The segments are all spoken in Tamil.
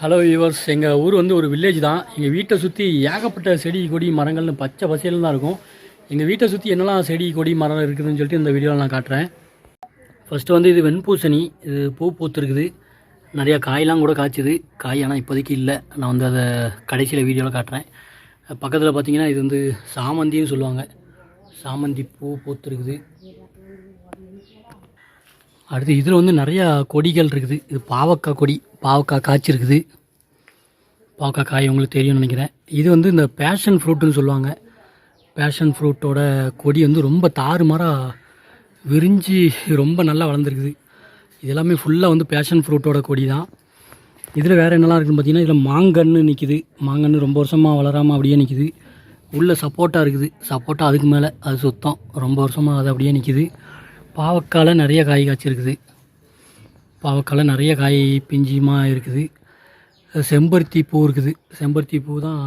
ஹலோ யூவர்ஸ் எங்கள் ஊர் வந்து ஒரு வில்லேஜ் தான். எங்கள் வீட்டை சுற்றி ஏகப்பட்ட செடி கொடி மரங்கள்னு பச்சை பசேல்னு தான் இருக்கும். எங்கள் வீட்டை சுற்றி என்னெல்லாம் செடி கொடி மரம் இருக்குதுன்னு சொல்லிட்டு இந்த வீடியோவில் நான் காட்டுறேன். ஃபஸ்ட்டு வந்து இது வெண்பூசணி. இது பூ பூத்துருக்குது. நிறையா காயெலாம் கூட காய்ச்சுது. காய் ஆனால் இப்போதைக்கு இல்லை. நான் வந்து அதை கடைசியில் வீடியோவில் காட்டுறேன். பக்கத்தில் பார்த்தீங்கன்னா இது வந்து சாமந்தின்னு சொல்லுவாங்க. சாமந்தி பூ பூத்துருக்குது. அடுத்து இதில் வந்து நிறையா கொடிகள் இருக்குது. இது பாவக்காய் கொடி. பாவக்காய் காய்ச்சிருக்குது. பாவக்காய் காய் உங்களுக்கு தெரியும்னு நினைக்கிறேன். இது வந்து இந்த பேஷன் ஃப்ரூட்டுன்னு சொல்லுவாங்க. பேஷன் ஃப்ரூட்டோட கொடி வந்து ரொம்ப தாறுமாறாக விரிஞ்சு ரொம்ப நல்லா வளர்ந்துருக்குது. இது எல்லாமே ஃபுல்லாக வந்து பேஷன் ஃப்ரூட்டோட கொடி தான் இதில் வேறு என்னெல்லாம் இருக்குதுன்னு பார்த்தீங்கன்னா இதில் மாங்கன்று நிற்கிது மாங்கன்று ரொம்ப வருஷமாக வளராமல் அப்படியே நிற்கிது உள்ளே சப்போட்டா இருக்குது. சப்போட்டா அதுக்கு மேலே அது சுத்தம். ரொம்ப வருஷமாக அது அப்படியே நிற்கிது பாவக்காயில் நிறைய காய் காய்ச்சிருக்குது. பாவக்கால நிறைய காய் பிஞ்சியமாக இருக்குது. செம்பருத்தி பூ இருக்குது. செம்பருத்தி பூ தான்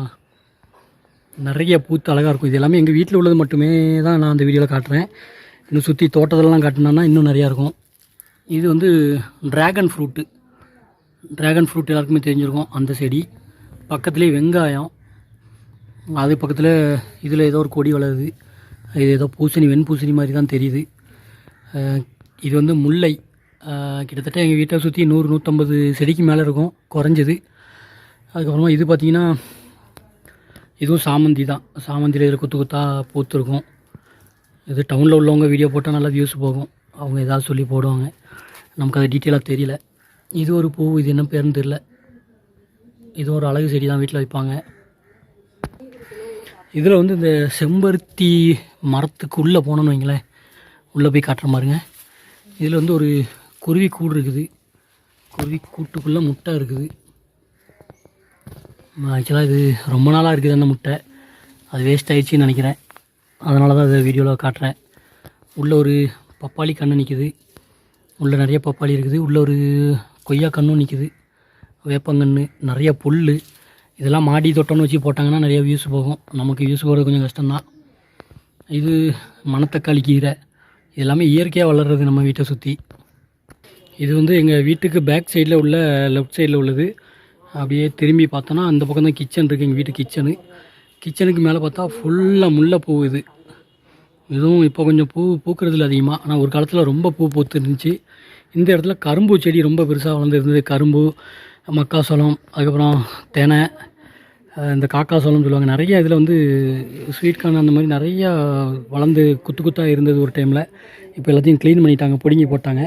நிறைய பூத்து அழகாக இருக்கும். இது எல்லாமே எங்கள் வீட்டில் உள்ளது மட்டுமே தான் நான் அந்த வீடியோவில் காட்டுறேன். இன்னும் சுற்றி தோட்டத்திலலாம் காட்டினேன்னா இன்னும் நிறையா இருக்கும். இது வந்து ட்ராகன் ஃப்ரூட்டு ட்ராகன் ஃப்ரூட் எல்லாருக்குமே தெரிஞ்சிருக்கும் அந்த செடி. பக்கத்துலேயே வெங்காயம். அது பக்கத்தில் இதில் ஏதோ ஒரு கொடி வளருது. இது ஏதோ பூசணி வெண்பூசணி மாதிரி தான் தெரியுது. இது வந்து முல்லை. கிட்டத்தட்ட எங்கள் வீட்டை சுற்றி நூறு நூற்றம்பது செடிக்கு மேலே இருக்கும். குறைஞ்சது. அதுக்கப்புறமா இது பார்த்திங்கன்னா இதுவும் சாமந்தி தான். சாமந்தியில் இதில் குத்து குத்தாக பூத்துருக்கும். இது டவுனில் உள்ளவங்க வீடியோ போட்டால் நல்லா வியூஸ் போகும். அவங்க ஏதாவது சொல்லி போடுவாங்க. நமக்கு அது டீட்டெயிலாக தெரியல. இது ஒரு பூ இது என்ன பேருன்னு தெரியல. இது ஒரு அழகு செடி தான் வீட்டில் வைப்பாங்க. இதில் வந்து இந்த செம்பருத்தி மரத்துக்கு உள்ளே போனோன்னு வைங்களேன். உள்ளே போய் காட்டுற மாதிரிங்க. இதில் வந்து ஒரு குருவி கூடு இருக்குது. குருவி கூட்டுக்குள்ளே முட்டை இருக்குது. ஆக்சுவலாக இது ரொம்ப நாளாக இருக்குது அந்த முட்டை. அது வேஸ்ட் ஆகிடுச்சின்னு நினைக்கிறேன். அதனால தான் அதை வீடியோவில் காட்டுறேன். உள்ளே ஒரு பப்பாளி கன்று நிற்கிது உள்ளே நிறைய பப்பாளி இருக்குது. உள்ளே ஒரு கொய்யா கன்றும் நிற்கிது வேப்பங்கன்று நிறைய புல் இதெல்லாம் மாடி தோட்டம்னு வச்சு போட்டாங்கன்னா நிறைய வியூஸ் போகும். நமக்கு வியூஸ் போகிறது கொஞ்சம் கஷ்டம்தான். இது மணத்தக்காளி கீரை. இது எல்லாமே இயற்கையாக வளர்கிறது நம்ம வீட்டை சுற்றி இது வந்து எங்கள் வீட்டுக்கு பேக் சைடில் உள்ள லெஃப்ட் சைடில் உள்ளது. அப்படியே திரும்பி பார்த்தோன்னா அந்த பக்கம் தான் கிச்சன் இருக்குது எங்கள் வீட்டு கிச்சனு கிச்சனுக்கு மேலே பார்த்தா ஃபுல்லாக முல்லை பூ இது. இதுவும் இப்போ கொஞ்சம் பூ பூக்கிறதுல அதிகமாக ஆனால் ஒரு காலத்தில் ரொம்ப பூ பூத்துருந்துச்சு. இந்த இடத்துல கரும்பு செடி ரொம்ப பெருசாக வளர்ந்துருந்தது. கரும்பு மக்காசோளம் அதுக்கப்புறம் தெனை இந்த காக்காசோளம்னு சொல்லுவாங்க. நிறைய இதில் வந்து ஸ்வீட் கார்ன் அந்த மாதிரி நிறையா வளர்ந்து குத்து குத்தாக இருந்தது ஒரு டைமில் இப்போ எல்லாத்தையும் க்ளீன் பண்ணிட்டாங்க பிடுங்கி போட்டாங்க.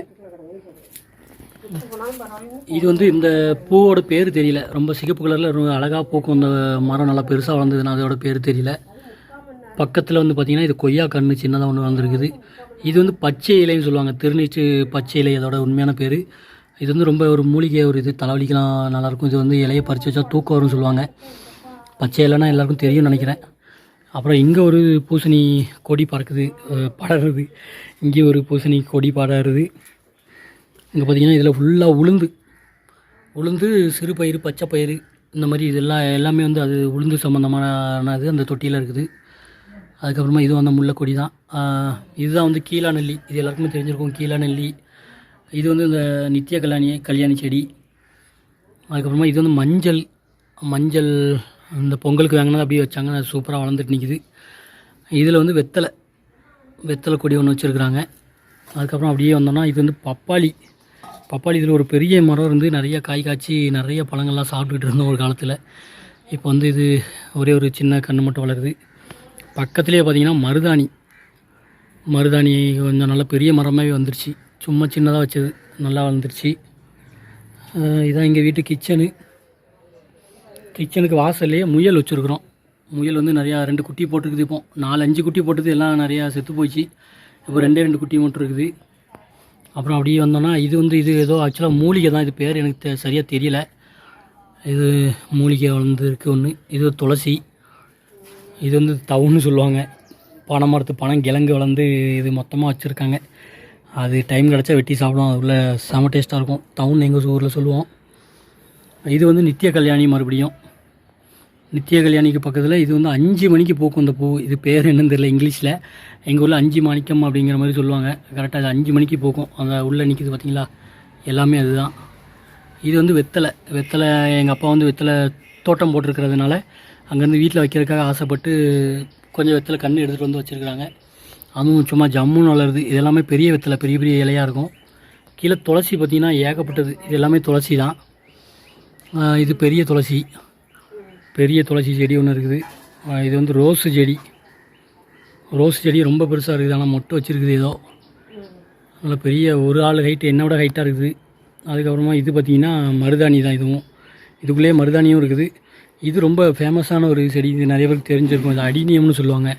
இது வந்து இந்த பூவோட பேர் தெரியல. ரொம்ப சிகப்பு கலரில் ரொம்ப அழகாக பூக்கும். இந்த மரம் நல்லா பெருசாக வளர்ந்ததுன்னா அதோட பேர் தெரியல. பக்கத்தில் வந்து பார்த்திங்கன்னா இது கொய்யா கன்று சின்னதாக ஒன்று வந்திருக்குது. இது வந்து பச்சை இலைன்னு சொல்லுவாங்க. திருநீச்சு பச்சை இலை அதோட உண்மையான பேர். இது வந்து ரொம்ப ஒரு மூலிகை ஒரு இது. தலைவலிக்கெலாம் நல்லாயிருக்கும். இது வந்து இலையை பறித்து வச்சா தூக்கம் வரும்னு சொல்லுவாங்க. பச்சை இலைன்னா எல்லாருக்கும் தெரியும்னு நினைக்கிறேன். அப்புறம் இங்கே ஒரு பூசணி கொடி பறக்குது படருது. இங்கே ஒரு பூசணி கொடி படருது. இங்கே பார்த்தீங்கன்னா இதில் ஃபுல்லாக உளுந்து. உளுந்து சிறுபயிறு பச்சை பயிறு இந்த மாதிரி இதெல்லாம் எல்லாமே வந்து அது உளுந்து சம்மந்தமானது அந்த தொட்டியில் இருக்குது. அதுக்கப்புறமா இது வந்து முல்லைக்கொடி தான். இதுதான் வந்து கீழா நெல்லி இது எல்லாருக்குமே தெரிஞ்சிருக்கும் கீழா நெல்லி இது வந்து இந்த நித்திய கல்யாணி கல்யாணி செடி. அதுக்கப்புறமா இது வந்து மஞ்சள். மஞ்சள் இந்த பொங்கலுக்கு வாங்கினது அப்படியே வச்சாங்க. அது சூப்பராக வளர்ந்துட்டு நிற்கிது இதில் வந்து வெத்தலை. வெத்தலை கொடி ஒன்று வச்சுருக்குறாங்க. அதுக்கப்புறம் அப்படியே வந்தோம்னா இது வந்து பப்பாளி. பப்பாளி இதில் ஒரு பெரிய மரம் இருந்து நிறைய காய் காய்ச்சி நிறைய பழங்கள்லாம் சாப்பிட்டுக்கிட்டு இருந்தோம் ஒரு காலத்தில். இப்போ வந்து இது ஒரே ஒரு சின்ன கன்று மட்டும் வளருது. பக்கத்துலேயே பார்த்தீங்கன்னா மருதாணி. மருதாணி கொஞ்சம் நல்ல பெரிய மரமாகவே வந்துருச்சு. சும்மா சின்னதாக வச்சது நல்லா வளர்ந்துருச்சு. இதான் எங்கள் வீட்டு கிச்சனு. கிச்சனுக்கு வாசல்லையே முயல் வச்சுருக்குறோம். முயல் வந்து நிறையா ரெண்டு குட்டி போட்டிருக்குது இப்போ. நாலு அஞ்சு குட்டி போட்டது எல்லாம் நிறையா செத்து போச்சு. இப்போ ரெண்டே ரெண்டு குட்டி மட்டும் இருக்குது. அப்புறம் அப்படியே வந்தோன்னா இது வந்து இது ஏதோ ஆக்சுவலாக மூலிகை தான். இது பேர் எனக்கு தெ சரியாக தெரியல. இது மூலிகை வளர்ந்துருக்கு ஒன்று இது துளசி. இது வந்து தவுன்னு சொல்லுவாங்க. பனை மரத்து பனம் கிழங்கு வளர்ந்து இது மொத்தமாக வச்சுருக்காங்க. அது டைம் கிடச்சா வெட்டி சாப்பிடுவோம். அது உள்ள செம டேஸ்ட்டாக இருக்கும். டவுன் எங்கள் ஊரில் சொல்லுவோம். இது வந்து நித்திய கல்யாணி மறுபடியும். நித்திய கல்யாணிக்கு பக்கத்தில் இது வந்து அஞ்சு மணிக்கு பூக்கும் இந்த பூ. இது பேர் என்னன்னு தெரியல இங்கிலீஷில். எங்கள் ஊரில் அஞ்சு மாணிக்கம் அப்படிங்கிற மாதிரி சொல்லுவாங்க. கரெக்டாக அது அஞ்சு மணிக்கு பூக்கும். அந்த உள்ளே நிற்கிது பார்த்தீங்களா எல்லாமே அதுதான். இது வந்து வெத்தலை. வெத்தலை எங்கள் அப்பா வந்து வெத்தலை தோட்டம் போட்டிருக்கிறதுனால அங்கேருந்து வீட்டில் வைக்கிறதுக்காக ஆசைப்பட்டு கொஞ்சம் வெத்தலை கன்று எடுத்துகிட்டு வந்து வச்சுருக்குறாங்க. அதுவும் சும்மா ஜம்முன்னு வளருது. இது எல்லாமே பெரிய வெத்தலை பெரிய பெரிய இலையாக இருக்கும். கீழே துளசி பார்த்திங்கன்னா ஏகப்பட்டது. இது எல்லாமே துளசி தான் இது பெரிய துளசி. பெரிய துளசி செடி ஒன்று இருக்குது. இது வந்து ரோஸு செடி. ரோஸ் செடி ரொம்ப பெருசாக இருக்குது. ஆனால் மொட்டை வச்சுருக்குது ஏதோ. நல்லா பெரிய ஒரு ஆள் ஹைட்டு என்னோட ஹைட்டாக இருக்குது. அதுக்கப்புறமா இது பார்த்திங்கன்னா மருதாணி தான் இதுவும். இதுக்குள்ளேயே மருதாணியும் இருக்குது. இது ரொம்ப ஃபேமஸான ஒரு செடி. இது நிறைய பேருக்கு தெரிஞ்சிருக்கும். இது அடினியம்னு சொல்லுவாங்க.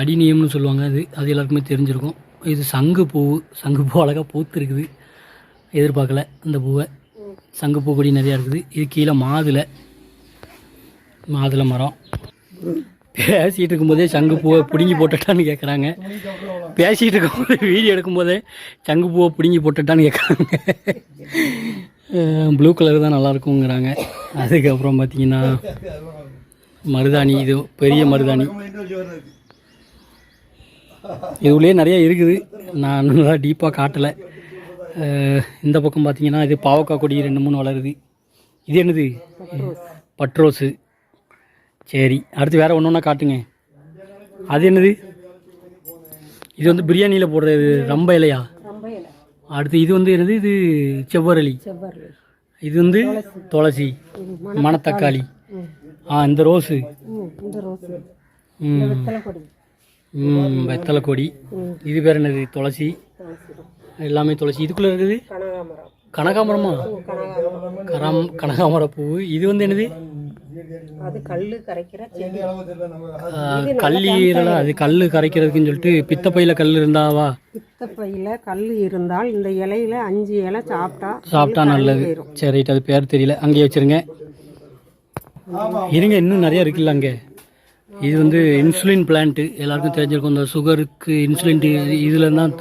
அடினியம்னு சொல்லுவாங்க அது. அது எல்லாருக்குமே தெரிஞ்சிருக்கும். இது சங்கு பூ சங்கு பூ அழகாக பூத்துருக்குது. எதிர்பார்க்கல அந்த பூவை. சங்கு கொடி நிறையா இருக்குது. இது கீழே மாதுளை மாதுளை மரம். பேசிகிட்டு இருக்கும்போதே சங்கு பூவை பிடுங்கி போட்டுட்டான்னு கேட்குறாங்க பேசிகிட்டு இருக்கும்போது வீடியோ எடுக்கும்போதே சங்கு பூவை பிடுங்கி போட்டுட்டான்னு கேட்குறாங்க ப்ளூ கலர் தான் நல்லாயிருக்குங்கிறாங்க அதுக்கப்புறம் பார்த்தீங்கன்னா மருதாணி இது பெரிய மருதாணி. இதுவுலேயே நிறையா இருக்குது. நான் நல்லா டீப்பாக காட்டலை. இந்த பக்கம் பார்த்தீங்கன்னா இது பாவக்காய் கொடி ரெண்டு மூணு வளருது. இது என்னது? பட்ரோஸு. சரி அடுத்து வேறு ஒன்று ஒன்றா காட்டுங்க. அது என்னது? இது வந்து பிரியாணியில் போடுறது ரொம்ப இலையா? அடுத்து இது வந்து என்னது? இது செவ்வரளி. இது வந்து துளசி. மணத்தக்காளி. ஆ இந்த ரோஸு. ம் வெத்தலை கொடி. இது பேர் என்னது? துளசி. எல்லாமே துளசி. இதுக்குள்ளே இருக்குது கனகாமரம் கரம் கனகாமர பூ. இது வந்து என்னது? அது கல் கல்லீரலா அது கல் கரைக்கிறதுக்குன்னு சொல்லிட்டு பித்தப்பையில் கல் இருந்தாவா பித்தப்பையில் கல் இருந்தால் இந்த இலையில அஞ்சு இலை சாப்பிட்டா சாப்பிட்டா நல்லது. சரி அது பேர் தெரியல. அங்கேயே வச்சிருங்க. இருங்க இன்னும் நிறைய இருக்குல்ல அங்கே. இது வந்து இன்சுலின் பிளான்ட்டு எல்லாருக்கும் தெரிஞ்சிருக்கும். இந்த சுகருக்கு இன்சுலின் இதில் தான்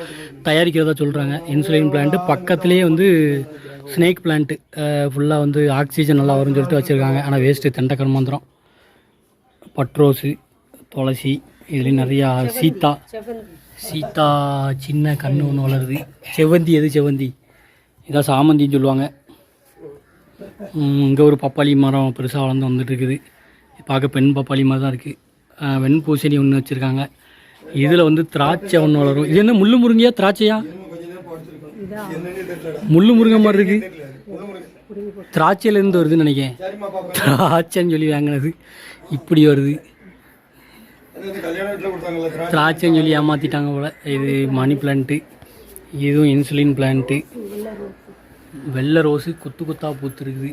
தயாரிக்கிறதா சொல்கிறாங்க இன்சுலின் பிளான்ட்டு பக்கத்துலேயே வந்து ஸ்னேக் பிளான்ட்டு ஃபுல்லாக வந்து ஆக்சிஜன் நல்லா வரும்னு சொல்லிட்டு வச்சுருக்காங்க. ஆனால் வேஸ்ட்டு தெண்டை கருமாந்திரம் பட்ரோஸு துளசி இதுலேயும் நிறையா சீத்தா. சீத்தா சின்ன கண்ணு ஒன்று வளருது. செவ்வந்தி எது செவ்வந்தி? இதான் சாமந்தின்னு சொல்லுவாங்க. இங்கே ஒரு பப்பாளி மரம் பெருசாக வளர்ந்து வந்துட்டு இருக்குது. பார்க்க பெண் பப்பாளி மாதிரி தான் இருக்குது வெண்பூசணி ஒன்று வச்சுருக்காங்க. இதில் வந்து திராட்சை ஒன்று வளரும். இது என்ன முள்ளு முருங்கையா திராட்சையா? முள்ளு முருங்கை மாதிரி இருக்கு. திராட்சையிலேருந்து வருதுன்னு நினைக்கிறேன். திராட்சைன்னு சொல்லி வாங்கினது. இப்படி வருது. திராட்சைன்னு சொல்லி ஏமாற்றிட்டாங்க போல். இது மணி பிளான்ட்டு இதுவும் இன்சுலின் பிளான்ட்டு வெள்ளை ரோஸு குத்து குத்தாக பூத்துருக்குது.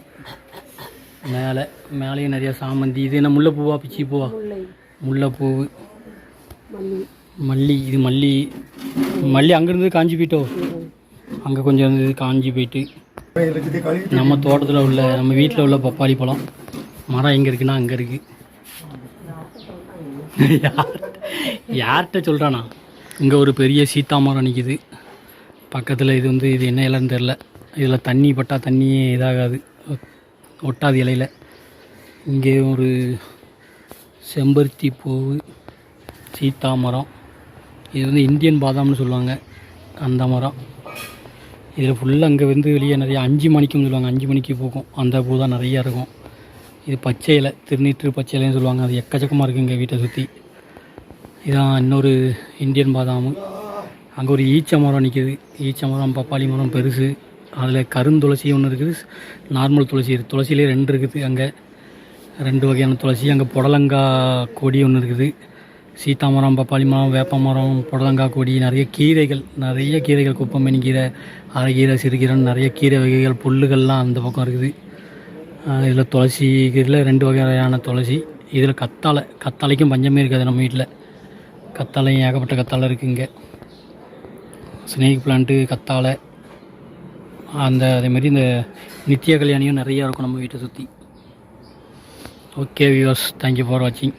மேலே மேலேயும் நிறையா சாமந்தி. இது என்ன முல்லைப்பூவா பிச்சி பூவா முல்லைப்பூ மல்லி. இது மல்லி. மல்லி அங்கேருந்து காஞ்சி போயிட்டோ? அங்கே கொஞ்சம் இருந்தது காஞ்சி போயிட்டு. நம்ம தோட்டத்தில் உள்ள நம்ம வீட்டில் உள்ள பப்பாளி பழம். மரம் எங்கே இருக்குன்னா அங்கே இருக்குது யார்கிட்ட சொல்கிறானா இங்கே ஒரு பெரிய சீத்தா மரம் நிற்கிது பக்கத்தில் இது வந்து இது என்ன இலைன்னு தெரில இதில் தண்ணி பட்டால் தண்ணியே இதாகாது. ஒட்டாது இலையில். இங்கே ஒரு செம்பருத்தி பூ சீத்தா மரம் இது வந்து இந்தியன் பாதாம்னு சொல்லுவாங்க அந்த மரம் இதில் ஃபுல்லாக அங்கே வந்து வெளியே நிறைய அஞ்சு மணிக்குன்னு சொல்லுவாங்க அஞ்சு மணிக்கு பூக்கும். அந்த பூ தான் நிறையா இருக்கும். இது பச்சை இலை திருநீற்று பச்சை இலைன்னு சொல்லுவாங்க. அது எக்கச்சக்கமாக இருக்குது எங்கள் வீட்டை சுற்றி இதான் இன்னொரு இந்தியன் பாதாமு. அங்கே ஒரு ஈச்ச மரம் நிற்கிது ஈச்ச மரம் பப்பாளி மரம் பெருசு. அதில் கருந்துளசி ஒன்று இருக்குது. நார்மல் துளசி இருக்குது துளசியிலே ரெண்டு இருக்குது அங்கே. ரெண்டு வகையான துளசி. அங்கே புடலங்காய் கொடி ஒன்று இருக்குது. சீத்தாமரம் பப்பாளி மரம் வேப்ப மரம் புடலங்காய் கொடி நிறைய கீரைகள் நிறைய கீரைகள் குப்பமணி கீரை அரைக்கீரை சிறுகீரைன்னு நிறைய கீரை வகைகள் புல்லுகள்லாம் அந்த பக்கம் இருக்குது. இதில் துளசி இதில் ரெண்டு வகையான துளசி. இதில் கத்தாழை கத்தாழைக்கும் பஞ்சமே இருக்காது நம்ம வீட்டில் கத்தாழையும் ஏகப்பட்ட கத்தாழை இருக்குது இங்கே. ஸ்னேக் பிளான்ட்டு கத்தாழை அந்த அதேமாரி இந்த நித்திய கல்யாணியும் நிறையா இருக்கும் நம்ம வீட்டை சுற்றி ஓகே வியூவர்ஸ் தேங்க்யூ ஃபார் வாட்சிங்